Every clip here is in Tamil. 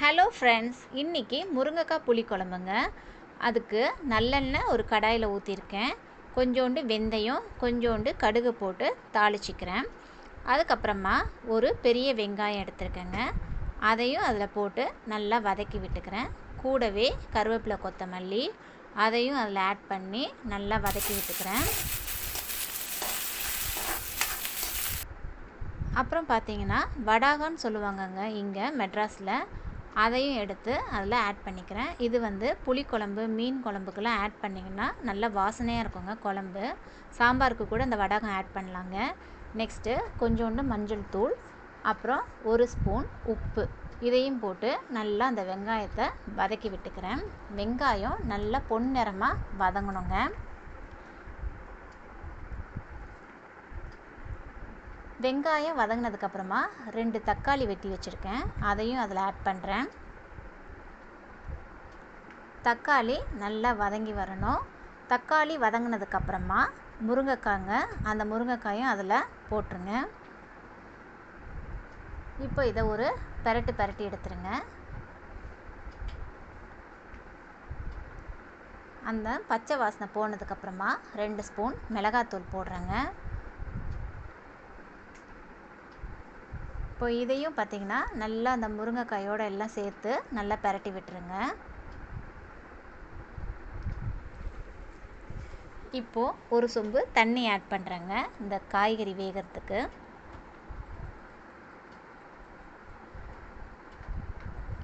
ஹலோ ஃப்ரெண்ட்ஸ் இன்றைக்கி முருங்கைக்காய் புளிக்குழம்புங்க அதுக்கு நல்லெண்ணெய் ஒரு கடாயில் ஊற்றிருக்கேன் கொஞ்சோண்டு வெந்தயம் கொஞ்சோண்டு கடுகு போட்டு தாளிச்சிக்கிறேன். அதுக்கப்புறமா ஒரு பெரிய வெங்காயம் எடுத்துருக்கேங்க. அதையும் அதில் போட்டு நல்லா வதக்கி விட்டுக்கிறேன். கூடவே கருவேப்பிலை கொத்தமல்லி அதையும் அதில் ஆட் பண்ணி நல்லா வதக்கி விட்டுக்கிறேன். அப்புறம் பார்த்தீங்கன்னா வடாகன்னு சொல்லுவாங்கங்க இங்கே மெட்ராஸில். அதையும் எடுத்து அதில் ஆட் பண்ணிக்கிறேன். இது வந்து புளிக்குழம்பு மீன் குழம்புக்கெல்லாம் ஆட் பண்ணிங்கன்னா நல்ல வாசனையாக இருக்குங்க குழம்பு. சாம்பாருக்கு கூட இந்த வடகம் ஆட் பண்ணலாங்க. நெக்ஸ்ட்டு கொஞ்சோண்டு மஞ்சள் தூள் அப்புறம் ஒரு ஸ்பூன் உப்பு. இதையும் போட்டு நல்லா அந்த வெங்காயத்தை வதக்கி விட்டுக்கிறேன். வெங்காயம் நல்லா பொன்னிறமாக வதங்கணுங்க. வெங்காயம் வதங்கினதுக்கப்புறமா ரெண்டு தக்காளி வெட்டி வச்சுருக்கேன். அதையும் அதில் ஆட் பண்ணுறேன் தக்காளி நல்லா வதங்கி வரணும். தக்காளி வதங்கினதுக்கப்புறமா முருங்கைக்காங்க அந்த முருங்கைக்காயும் அதில் போட்டுருங்க. இப்போ இதை ஒரு பெரட்டு பெரட்டி எடுத்துருங்க. அந்த பச்சை வாசனை போனதுக்கப்புறமா ரெண்டு ஸ்பூன் மிளகாத்தூள் போடுறேங்க. இப்போ இதையும் பார்த்திங்கன்னா நல்லா அந்த முருங்கைக்காயோடு எல்லாம் சேர்த்து நல்லா பரட்டி விட்டுருங்க. இப்போது ஒரு சொம்பு தண்ணி ஆட் பண்ணுறேங்க இந்த காய்கறி வேகிறதுக்கு.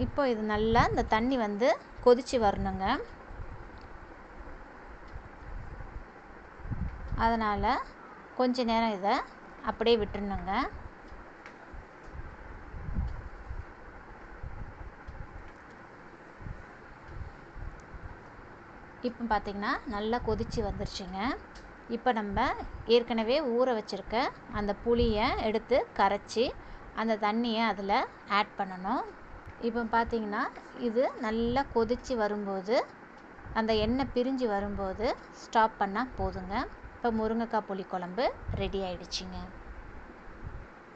இப்போ இது நல்லா இந்த தண்ணி வந்து கொதித்து வரணுங்க. அதனால் கொஞ்ச நேரம் இதை அப்படியே விட்டுருணுங்க. இப்போ பார்த்திங்கன்னா நல்லா கொதித்து வந்துருச்சுங்க. இப்போ நம்ம ஏற்கனவே ஊற வச்சுருக்க அந்த புளியை எடுத்து கரைச்சி அந்த தண்ணியை அதில் ஆட் பண்ணணும். இப்போ பார்த்திங்கன்னா இது நல்லா கொதித்து வரும்போது அந்த எண்ணெய் பிரிஞ்சு வரும்போது ஸ்டாப் பண்ணால் போதுங்க. இப்போ முருங்கைக்காய் புளி குழம்பு ரெடி ஆயிடுச்சுங்க.